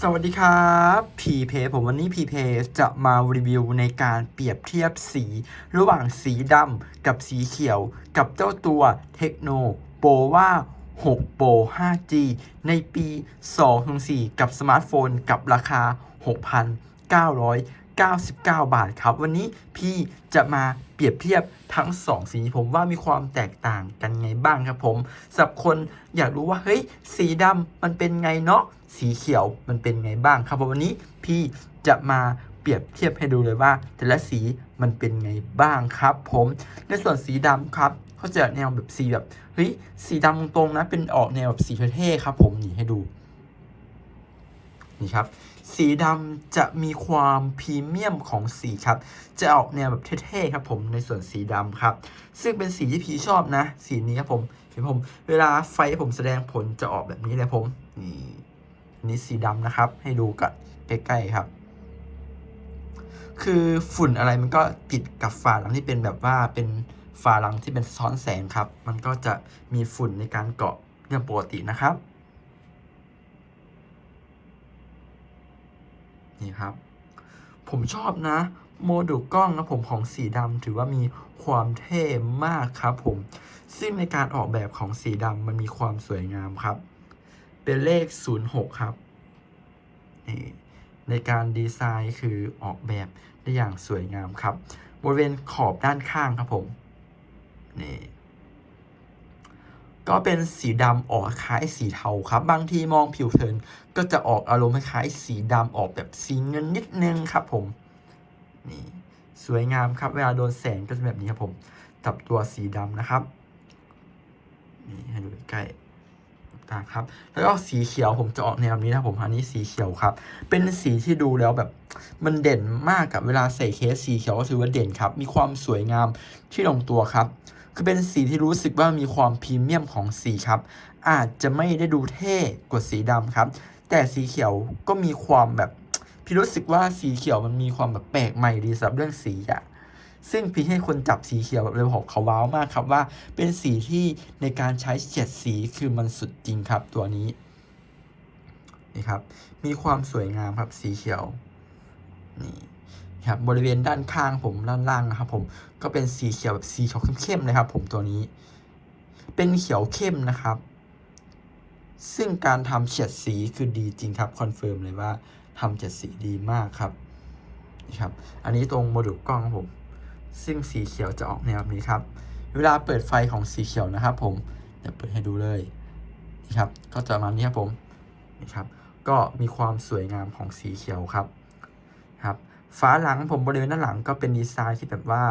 สวัสดีครับพีเพผมวันนี้พีเพจะมารีวิวในการเปรียบเทียบสี ระหว่างสีดำกับสีเขียว กับเจ้าตัวเทคโนโปว่า6 Pro 5G ในปี2 0 4กับสมาร์ทโฟนกับราคา 6,900 99 บาทครับ วันนี้พี่จะมาเปรียบเทียบทั้ง 2 สีผมว่ามีความแตกต่างกันไงบ้างครับผมสับคนอยากรู้ว่าเฮ้ยสีดำมันเป็นไงเนาะสีเขียวมันเป็นไงบ้างครับผมวันนี้พี่จะมาเปรียบเทียบให้ดูเลยว่า แต่ละสีมันเป็นไงบ้างครับผมในส่วนสีดำครับเขาจะแนวแบบสีแบบเฮ้ยสีดำตรงๆนะเป็นออกแนวแบบสีเท่ๆครับ ผมนี่ให้ดูนี่ครับ สีดำจะมีความพรีเมียมของสีครับ จะออกแนวแบบเท่ๆครับผมในส่วนสีดำครับ ซึ่งเป็นสีที่พีชอบนะ สีนี้ครับผมเห็นผม เวลาไฟผมแสดงผลจะออกแบบนี้เลยผม นี่นนี้สีดำนะครับ ให้ดูกันใกล้ๆครับ คือฝุ่นอะไรมันก็ติดกับฝาหลังที่เป็นแบบว่าเป็นฝาหลังที่เป็นซ้อนแสงครับ มันก็จะมีฝุ่นในการเกาะเรื่องปกตินะครับ นี่ครับ ผมชอบนะ โมดูลกล้องนะผมของสีดำถือว่ามีความเท่มากครับผม ซึ่งในการออกแบบของสีดำมันมีความสวยงามครับ เป็นเลข 06 ครับนี่ในการดีไซน์คือออกแบบได้อย่างสวยงามครับ บริเวณขอบด้านข้างครับผมนี่ ก็เป็นสีดำออกคล้ายสีเทาครับ บางทีมองผิวเผินก็จะออกอารมณ์คล้ายสีดำออกแบบสีเงินนิดนึงครับผมนี่สวยงามครับ เวลาโดนแสงก็จะแบบนี้ครับผมกับตัวสีดำนะครับนี่ให้ดูใกล้ตาครับ แล้วก็สีเขียวผมจะออกแนวนี้นะผมอันนี้สีเขียวครับ เป็นสีที่ดูแล้วแบบมันเด่นมากกับเวลาใส่เคสสีเขียวก็ถือว่าเด่นครับ มีความสวยงามที่ลงตัวครับ คือเป็นสีที่รู้สึกว่ามีความพรีเมียมของสีครับ อาจจะไม่ได้ดูเท่กว่าสีดำครับ แต่สีเขียวก็มีความแบบ พี่รู้สึกว่าสีเขียวมันมีความแบบแปลกใหม่ดีสำหรับเรื่องสีอะซึ่งพี่ให้คนจับสีเขียวแบบเลยบอกเขาว้าวมากครับว่า เป็นสีที่ในการใช้เฉดสีคือมันสุดจริงครับตัวนี้นี่ครับ มีความสวยงามครับสีเขียวนี่ ครับบริเวณด้านข้างผมด้านล่างนะครับ ผมก็เป็นสีเขียวแบบสีเขียวเข้มๆเลยครับ ผมตัวนี้ เป็นเขียวเข้มนะครับ ซึ่งการทำเฉดสีคือดีจริงครับคอนเฟิร์มเลยว่าทำเฉดสีดีมากครับนี่ครับ อันนี้ตรงโมดูลกล้องผม ซึ่งสีเขียวจะออกแนวแบบนี้ครับ เวลาเปิดไฟของสีเขียวนะครับ ผมเดี๋ยวเปิดให้ดูเลยนี่ครับ ก็จะประมาณนี้ครับผมนี่ครับ ก็มีความสวยงามของสีเขียวครับครับ ฝาหลังผมบริเวณด้านหลังก็เป็นดีไซน์ที่แบบว่า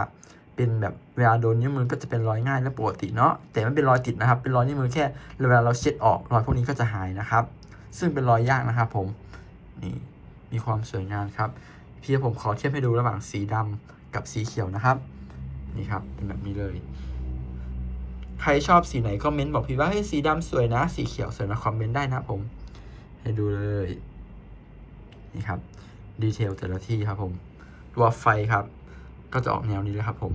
เป็นแบบเวลาโดนนิ้วมือก็จะเป็นรอยง่ายและปกติเนาะแต่ไม่เป็นรอยติดนะครับ เป็นรอยนิ้วมือแค่เวลาเราเช็ดออกรอยพวกนี้ก็จะหายนะครับ ซึ่งเป็นรอยยากนะครับผมนี่มีความสวยงามครับพี่ผมขอเทียบให้ดูระหว่างสีดำกับสีเขียวนะครับ นี่ครับเป็นแบบนี้เลย ใครชอบสีไหนก็เม้นบอกพี่ว่าเฮ้ยสีดำสวยนะ สีเขียวสวยนะคอมเมนต์ได้นะผม ให้ดูเลย นี่ครับ ดีเทลแต่ละที่ครับผมตัวไฟครับ ก็จะออกแนวนี้เลยครับผม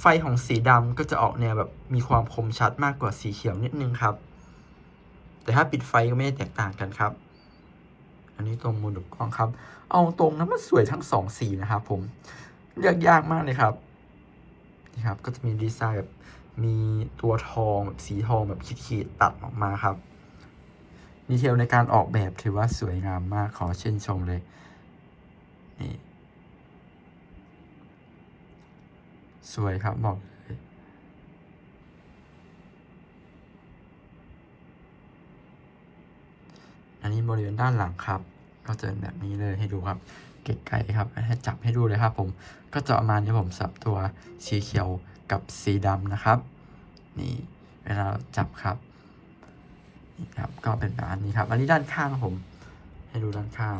ไฟของสีดำก็จะออกแนวแบบมีความคมชัดมากกว่าสีเขียวนิดนึงครับ แต่ถ้าปิดไฟก็ไม่ได้แตกต่างกันครับ อันนี้ตรงมูลกล้องครับ เอาตรงนะมันสวยทั้งสองสีนะครับผมเลือกยากมากเลยครับนี่ครับ ก็จะมีดีไซน์แบบมีตัวทองแบบสีทองแบบขีดๆตัดออกมาครับดีเทลในการออกแบบถือว่าสวยงามมากขอเช่นชมเลย นี่สวยครับบอกเลยอันนี้บริเวณด้านหลังครับ ก็จะเป็นแบบนี้เลยให้ดูครับเก๋ไก่ครับให้จับให้ดูเลยครับ ผม ก็จะประมาณนี้ผมสับตัวสีเขียวกับสีดำนะครับ นี่เวลาจับครับนี่ครับ ก็เป็นแบบนี้ครับ อันนี้ด้านข้างผม ให้ดูด้านข้าง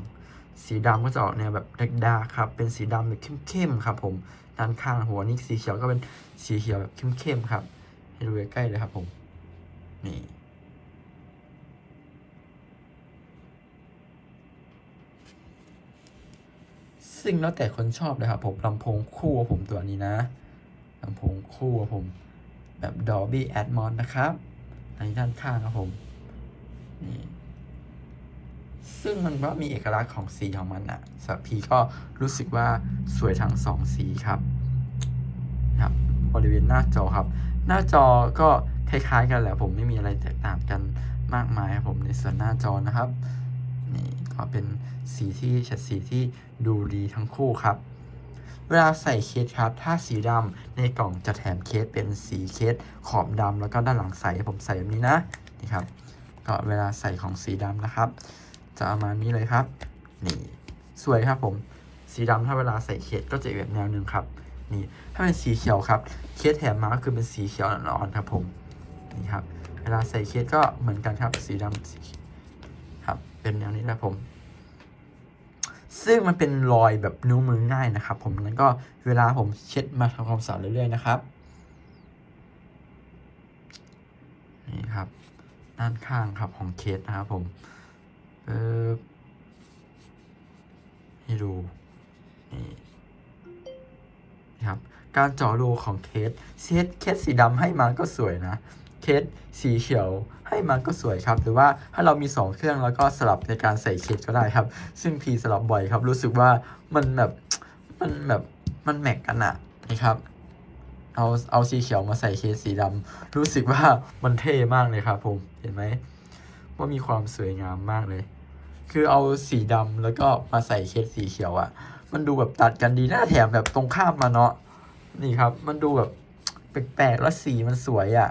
สีดำก็จะออกแนวแบบดาร์ครับ เป็นสีดำแบบเข้มๆครับ ผมด้านข้างหัวนี่สีเขียวก็เป็นสีเขียวแบบเข้มๆครับ ให้ดูใกล้ๆเลยครับ ผม นี่ซึ่งแล้วแต่คนชอบเลยครับผมลำโพงคู่ผมตัวนี้นะลำโพงคู่ผมแบบ Dolby Atmos นะครับในด้านข้างครับผมนี่ ซึ่งมันก็มีเอกลักษณ์ของสีของมันอะสำหรับพีก็รู้สึกว่าสวยทั้งสองสีครับครับบริเวณหน้าจอครับ หน้าจอก็คล้ายๆกันแหละผมไม่มีอะไรแตกต่างกันมากมายครับผมในส่วนหน้าจอนะครับนี่ก็เป็นสีที่เฉดสีที่ดูดีทั้งคู่ครับ เวลาใส่เคสครับ ถ้าสีดำในกล่องจะแถมเคสเป็นสีเคสขอบดำแล้วก็ด้านหลังใสผมใส่แบบนี้นะนี่ครับก็เวลาใส่ของสีดำนะครับ จะประมาณนี้เลยครับ นี่ สวยครับผม สีดำถ้าเวลาใส่เคสก็จะแบบแนวหนึ่งครับ นี่ ถ้าเป็นสีเขียวครับ เคสแถมมาก็คือเป็นสีเขียวอ่อนๆครับผม นี่ครับ เวลาใส่เคสก็เหมือนกันครับ สีดำสีครับ เป็นแนวนี้แหละผม ซึ่งมันเป็นรอยแบบนิ้วมือง่ายนะครับ ผมแล้วก็เวลาผมเช็ดมาทำความสะอาดเรื่อยๆนะครับ นี่ครับ ด้านข้างครับของเคสนะครับผม เออให้ดูนี่นะครับ การเจาะรูของเคสเคสเคสสีดำให้มาก็สวยนะเคสสีเขียวให้มาก็สวยครับ หรือว่าถ้าเรามี 2 เครื่องแล้วก็สลับในการใส่เคสก็ได้ครับ ซึ่งพีสลับบ่อยครับ รู้สึกว่ามันแบบมันแบบมันแมกกันอะนะครับเอาเอาสีเขียวมาใส่เคสสีดำรู้สึกว่ามันเท่มากเลยครับผมเห็นไหม ว่ามีความสวยงามมากเลย คือเอาสีดำแล้วก็มาใส่เคสสีเขียวอะมันดูแบบตัดกันดีหน่าแถมแบบตรงข้ามมาเนาะนี่ครับ มันดูแบบแปลกๆแล้วสีมันสวยอะ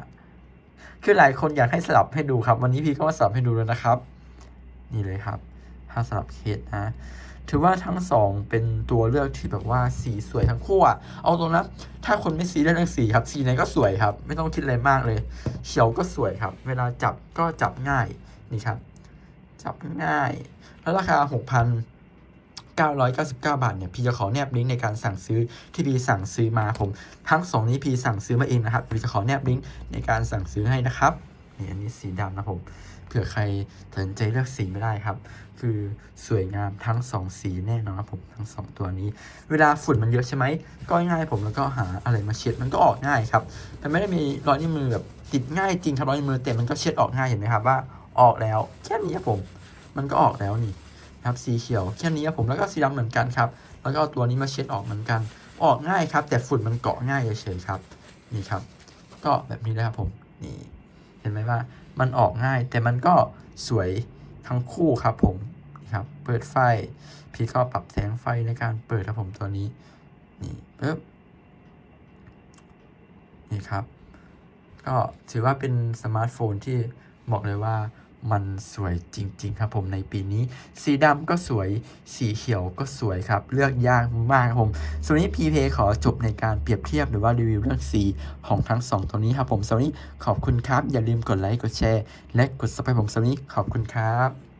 คือหลายคนอยากให้สลับให้ดูครับ วันนี้พี่ก็มาสลับให้ดูแล้วนะครับ นี่เลยครับ ถ้าสลับเคสนะถือว่าทั้งสองเป็นตัวเลือกที่แบบว่าสีสวยทั้งคู่อะเอาตรงนะถ้าคนไม่สีเรื่องสีครับ สีไหนก็สวยครับ ไม่ต้องคิดอะไรมากเลย เขียวก็สวยครับ เวลาจับก็จับง่าย นี่ครับ จับง่าย แล้วราคา 6,999 บาทเนี่ยพี่จะขอแนบลิงก์ในการสั่งซื้อที่พี่สั่งซื้อมาผม ทั้งสองนี้พี่สั่งซื้อมาเองนะครับพี่จะขอแนบลิงก์ในการสั่งซื้อให้นะครับนี่อันนี้สีดำนะผมเผื่อใครสนใจเลือกสีไม่ได้ครับ คือสวยงามทั้งสองสีแน่นอนครับผมทั้งสองตัวนี้ เวลาฝุ่นมันเยอะใช่ไหมก็ง่ายผมแล้วก็หาอะไรมาเช็ดมันก็ออกง่ายครับแต่ไม่ได้มีรอยนิ้วมือแบบติดง่ายจริงครับรอยนิ้วมือแต่มันก็เช็ดออกง่ายเห็นไหมครับว่า ออกแล้วแค่นี้ครับผม มันก็ออกแล้วนี่ครับสีเขียวแค่นี้ครับผมแล้วก็สีดำเหมือนกันครับ แล้วก็เอาตัวนี้มาเช็ดออกเหมือนกัน ออกง่ายครับ แต่ฝุ่นมันเกาะง่ายเฉยๆครับ นี่ครับ ก็แบบนี้เลยครับผมนี่เห็นไหมว่ามันออกง่าย แต่มันก็สวยทั้งคู่ครับผมนี่ครับ เปิดไฟ พี่ก็ปรับแสงไฟในการเปิดครับผมตัวนี้ นี่ปึ๊บนี่ครับ ก็ถือว่าเป็นสมาร์ทโฟนที่บอกเลยว่า มันสวยจริง ๆ ครับผมในปีนี้ สีดำก็สวยสีเขียวก็สวยครับ เลือกยากมากครับผมส่วนนี้พีเพขอจบในการเปรียบเทียบหรือว่ารีวิวเรื่องสีของทั้งสองตัวนี้ครับผมสำหรับวันนี้ขอบคุณครับ อย่าลืมกดไลค์กดแชร์ และกดซับสไครต์ผมสำหรับวันนี้ขอบคุณครับ